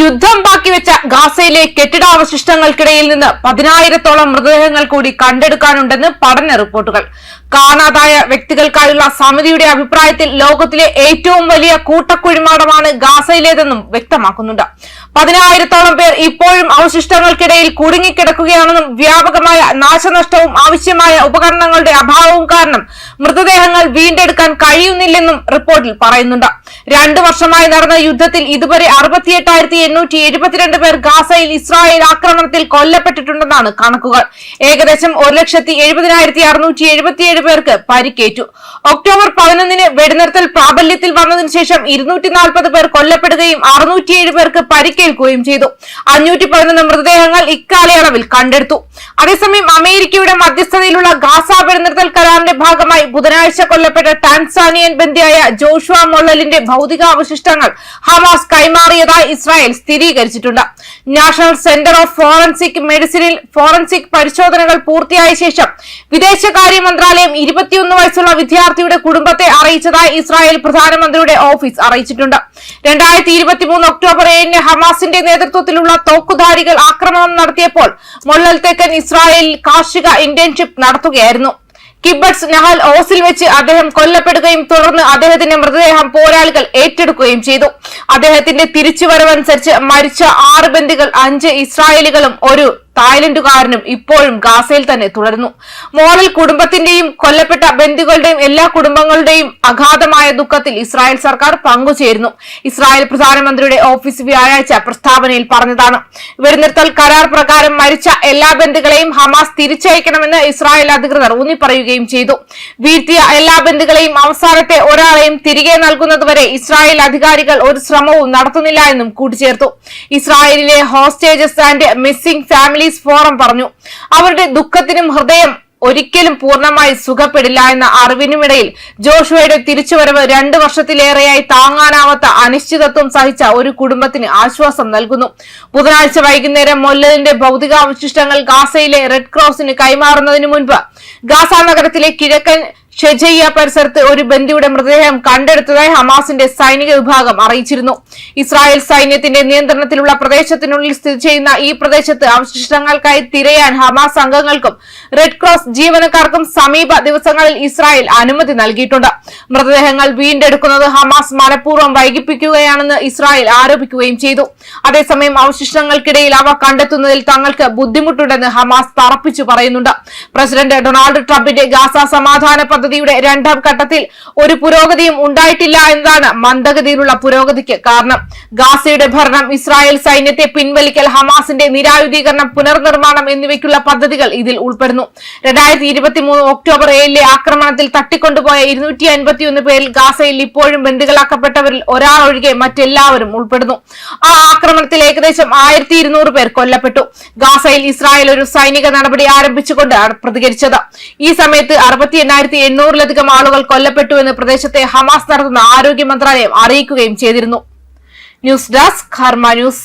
യുദ്ധം ബാക്കി വെച്ച ഗാസയിലെ കെട്ടിടാവശിഷ്ടങ്ങൾക്കിടയിൽ നിന്ന് പതിനായിരത്തോളം മൃതദേഹങ്ങൾ കൂടി കണ്ടെടുക്കാനുണ്ടെന്ന് പഠന റിപ്പോർട്ടുകൾ. കാണാതായ വ്യക്തികൾക്കായുള്ള സമിതിയുടെ അഭിപ്രായത്തിൽ ലോകത്തിലെ ഏറ്റവും വലിയ കൂട്ടക്കുഴിമാടമാണ് ഗാസയിലേതെന്നും വ്യക്തമാക്കുന്നുണ്ട്. പതിനായിരത്തോളം പേർ ഇപ്പോഴും അവശിഷ്ടങ്ങൾക്കിടയിൽ കുടുങ്ങിക്കിടക്കുകയാണെന്നും വ്യാപകമായ നാശനഷ്ടവും ആവശ്യമായ ഉപകരണങ്ങളുടെ അഭാവവും കാരണം മൃതദേഹങ്ങൾ വീണ്ടെടുക്കാൻ കഴിയുന്നില്ലെന്നും റിപ്പോർട്ടിൽ പറയുന്നുണ്ട്. രണ്ടു വർഷമായി നടന്ന യുദ്ധത്തിൽ ഇതുവരെ അറുപത്തിയെട്ടായിരത്തി എണ്ണൂറ്റി എഴുപത്തിരണ്ട് പേർ ഗാസയിൽ ഇസ്രായേൽ ആക്രമണത്തിൽ കൊല്ലപ്പെട്ടിട്ടുണ്ടെന്നാണ് കണക്കുകൾ. ഏകദേശം ഒരു ലക്ഷത്തി എഴുപതിനായിരത്തി അറുന്നൂറ്റി എഴുപത്തിയേഴ് പേർക്ക് പരിക്കേറ്റു. ഒക്ടോബർ പതിനൊന്നിന് വെടിനിർത്തൽ പ്രാബല്യത്തിൽ വന്നതിനു ശേഷം ഇരുന്നൂറ്റി നാൽപ്പത് പേർ കൊല്ലപ്പെടുകയും അറുന്നൂറ്റിയേഴ് പേർക്ക് പരിക്കേൽക്കുകയും ചെയ്തു. അഞ്ഞൂറ്റി പതിനൊന്ന് മൃതദേഹങ്ങൾ ഇക്കാലയളവിൽ കണ്ടെടുത്തു. അതേസമയം അമേരിക്കയുടെ മധ്യസ്ഥതയിലുള്ള ഗാസ വെടിനിർത്തൽ കരാറിന്റെ ഭാഗമായി ബുധനാഴ്ച കൊല്ലപ്പെട്ട ടാൻസാനിയൻ ബന്ധിയായ ജോഷുവ മൊള്ളലിന്റെ ഭൗതികാവശിഷ്ടങ്ങൾ ഹമാസ് കൈമാറിയതായി ഇസ്രായേൽ സ്ഥിരീകരിച്ചിട്ടുണ്ട്. നാഷണൽ സെന്റർ ഓഫ് ഫോറൻസിക് മെഡിസിനിൽ ഫോറൻസിക് പരിശോധനകൾ പൂർത്തിയായ ശേഷം വിദേശകാര്യ മന്ത്രാലയം ഇരുപത്തിയൊന്ന് വയസ്സുള്ള വിദ്യാർത്ഥിയുടെ കുടുംബത്തെ അറിയിച്ചതായി ഇസ്രായേൽ പ്രധാനമന്ത്രിയുടെ ഓഫീസ് അറിയിച്ചിട്ടുണ്ട്. രണ്ടായിരത്തി ഇരുപത്തിമൂന്ന് ഒക്ടോബർ ഏഴിന് ഹമാസിന്റെ നേതൃത്വത്തിലുള്ള തോക്കുധാരികൾ ആക്രമണം നടത്തിയപ്പോൾ മൊള്ളൽ തെക്കൻ ഇസ്രായേലിൽ കാർഷിക ഇന്റേൺഷിപ്പ് നടത്തുകയായിരുന്നു. കിബട്സ് നഹൽ ഓസിൽ വെച്ച് അദ്ദേഹം കൊല്ലപ്പെടുകയും തുടർന്ന് അദ്ദേഹത്തിന്റെ മൃതദേഹം പോരാളികൾ ഏറ്റെടുക്കുകയും ചെയ്തു. അദ്ദേഹത്തിന്റെ തിരിച്ചുവരവനുസരിച്ച് മരിച്ച ആറ് ബന്ദികൾ അഞ്ച് ഇസ്രായേലികളും ഒരു തായ്ലൻഡുകാരനും ഇപ്പോഴും ഗാസയിൽ തന്നെ തുടരുന്നു. മോളിൽ കുടുംബത്തിന്റെയും കൊല്ലപ്പെട്ട ബന്ധുക്കളുടെയും എല്ലാ കുടുംബങ്ങളുടെയും അഗാധമായ ദുഃഖത്തിൽ ഇസ്രായേൽ സർക്കാർ പങ്കുചേരുന്നു. ഇസ്രായേൽ പ്രധാനമന്ത്രിയുടെ ഓഫീസ് വ്യാഴാഴ്ച പ്രസ്താവനയിൽ പറഞ്ഞതാണ്. വെടിനിർത്തൽ കരാർ പ്രകാരം മരിച്ച എല്ലാ ബന്ധുക്കളെയും ഹമാസ് തിരിച്ചയക്കണമെന്ന് ഇസ്രായേൽ അധികൃതർ ഊന്നിപ്പറയുകയും ചെയ്തു. വീഴ്ത്തിയ എല്ലാ ബന്ധുക്കളെയും അവസാനത്തെ ഒരാളെയും തിരികെ നൽകുന്നതുവരെ ഇസ്രായേൽ അധികാരികൾ ഒരു ശ്രമവും നടത്തുന്നില്ല എന്നും കൂട്ടിച്ചേർത്തു. ഇസ്രായേലിലെ Hostages and Missing Families Forum പറഞ്ഞു അവരുടെ ദുഃഖത്തിനും ഹൃദയം ഒരിക്കലും പൂർണമായി സുഖപ്പെടില്ല എന്ന അറിവിനുമിടയിൽ ജോഷുവയുടെ തിരിച്ചുവരവ് രണ്ടു വർഷത്തിലേറെയായി താങ്ങാനാവാത്ത അനിശ്ചിതത്വം സഹിച്ച ഒരു കുടുംബത്തിന് ആശ്വാസം നൽകുന്നു. ബുധനാഴ്ച വൈകുന്നേരം മൊല്ലലിന്റെ ഭൗതികാവശിഷ്ടങ്ങൾ ഗാസയിലെ റെഡ് ക്രോസിന് കൈമാറുന്നതിന് മുൻപ് ഗാസ നഗരത്തിലെ കിഴക്കൻ ഷെജയ്യ പരിസരത്ത് ഒരു ബന്ദിയുടെ മൃതദേഹം കണ്ടെടുത്തതായി ഹമാസിന്റെ സൈനിക വിഭാഗം അറിയിച്ചിരുന്നു. ഇസ്രായേൽ സൈന്യത്തിന്റെ നിയന്ത്രണത്തിലുള്ള പ്രദേശത്തിനുള്ളിൽ സ്ഥിതി ചെയ്യുന്ന ഈ പ്രദേശത്ത് അവശിഷ്ടങ്ങൾക്കായി തിരയാൻ ഹമാസ് അംഗങ്ങൾക്കും റെഡ് ക്രോസ് ജീവനക്കാർക്കും സമീപ ദിവസങ്ങളിൽ ഇസ്രായേൽ അനുമതി നൽകിയിട്ടുണ്ട്. മൃതദേഹങ്ങൾ വീണ്ടെടുക്കുന്നത് ഹമാസ് മനഃപൂർവം വൈകിപ്പിക്കുകയാണെന്ന് ഇസ്രായേൽ ആരോപിക്കുകയും ചെയ്തു. അതേസമയം അവശിഷ്ടങ്ങൾക്കിടയിൽ അവ കണ്ടെത്തുന്നതിൽ തങ്ങൾക്ക് ബുദ്ധിമുട്ടുണ്ടെന്ന് ഹമാസ് തറപ്പിച്ചു പറയുന്നുണ്ട്. പ്രസിഡന്റ് ഡൊണാൾഡ് ട്രംപിന്റെ ഗാസ സമാധാന പദ്ധതിയുടെ രണ്ടാം ഘട്ടത്തിൽ ഒരു പുരോഗതിയും ഉണ്ടായിട്ടില്ല എന്നതാണ് മന്ദഗതിയിലുള്ള പുരോഗതിക്ക് കാരണം. ഗാസയുടെ ഭരണം ഇസ്രായേൽ സൈന്യത്തെ പിൻവലിക്കൽ ഹമാസിന്റെ നിരായുധീകരണം പുനർനിർമ്മാണം എന്നിവയ്ക്കുള്ള പദ്ധതികൾ ഇതിൽ ഉൾപ്പെടുന്നു. രണ്ടായിരത്തി ഇരുപത്തിമൂന്ന് ഒക്ടോബർ ഏഴിലെ ആക്രമണത്തിൽ തട്ടിക്കൊണ്ടുപോയ ഇരുന്നൂറ്റി അൻപത്തിയൊന്ന് പേരിൽ ഗാസയിൽ ഇപ്പോഴും ബന്ദികളാക്കപ്പെട്ടവരിൽ ഒരാൾ ഒഴികെ മറ്റെല്ലാവരും ഉൾപ്പെടുന്നു. ആ ആക്രമണത്തിൽ ഏകദേശം ആയിരത്തി ഇരുന്നൂറ് പേർ കൊല്ലപ്പെട്ടു. ഗാസയിൽ ഇസ്രായേൽ ഒരു സൈനിക നടപടി ആരംഭിച്ചുകൊണ്ട് പ്രതികരിച്ചത്. ഈ സമയത്ത് അറുപത്തി എണ്ണൂറിലധികം ആളുകൾ കൊല്ലപ്പെട്ടു എന്ന് പ്രദേശത്തെ ഹമാസ് നടത്തുന്ന ആരോഗ്യ മന്ത്രാലയം അറിയിക്കുകയും ചെയ്തിരുന്നു. ന്യൂസ് ഡെസ്ക് ഹർമ ന്യൂസ്.